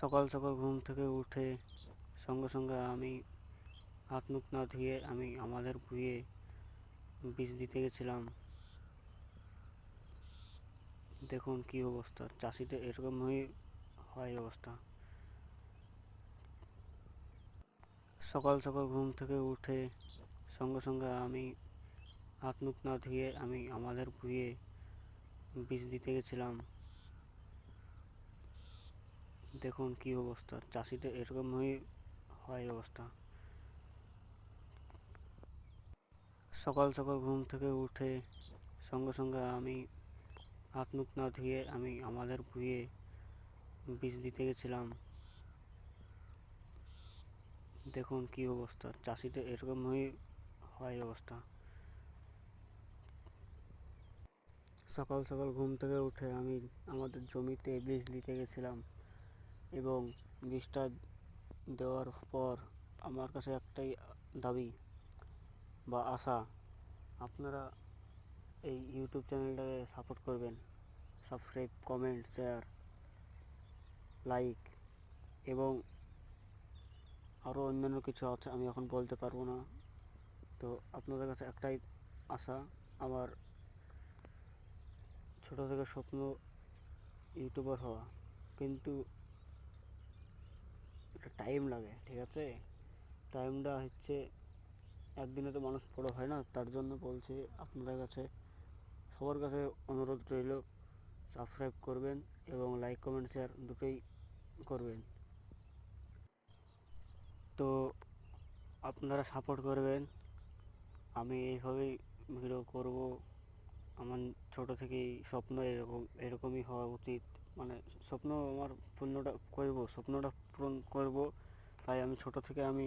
সকাল সকাল ঘুম থেকে উঠে সঙ্গে সঙ্গে আমি হাত মুখ না ধুয়ে আমি আমাদের ভুঁয়ে বীজ দিতে গেছিলাম। দেখুন কি অবস্থা, চাষিদের এরকমই হয় অবস্থা। সকাল সকাল ঘুম থেকে উঠে সঙ্গে সঙ্গে আমি হাত মুখ না ধুয়ে আমি আমাদের ভুঁয়ে বীজ দিতে গেছিলাম। দেখুন কি অবস্থা। চাষিদের এরকমই হয় অবস্থা। সকাল সকাল ঘুম থেকে উঠে সঙ্গে সঙ্গে আমি হাত মুখ না ধুয়ে আমি আমাদের ভুঁয়ে বীজ দিতে গেছিলাম। দেখুন কি অবস্থা। চাষিদের এরকমই হয় অবস্থা। সকাল সকাল ঘুম থেকে উঠে আমি আমাদের জমিতে বীজ দিতে গেছিলাম। এবং বীজটা দেওয়ার পর আমার কাছে একটাই দাবি বা আশা, আপনারা এই ইউটিউব চ্যানেলটাকে সাপোর্ট করবেন। সাবস্ক্রাইব কমেন্ট শেয়ার লাইক এবং আরও অন্যান্য কিছু আছে, আমি এখন বলতে পারব না। তো আপনাদের কাছে একটাই আশা, আমার ছোট থেকে স্বপ্ন ইউটিউবার হওয়া। কিন্তু একটা টাইম লাগে, ঠিক আছে? টাইমটা হচ্ছে, একদিনে তো মানুষ বড়ো হয় না, তার জন্য বলছি আপনাদের কাছে, সবার কাছে অনুরোধ রইল সাবস্ক্রাইব করবেন এবং লাইক কমেন্ট শেয়ার দুটোই করবেন। তো আপনারা সাপোর্ট করবেন, আমি এইভাবেই ভিডিও করব। আমার ছোট থেকেই স্বপ্ন এরকম, এরকমই হওয়া উচিত। মানে স্বপ্ন আমার পূর্ণটা করব স্বপ্নটা পূরণ করব। তাই আমি ছোট থেকে আমি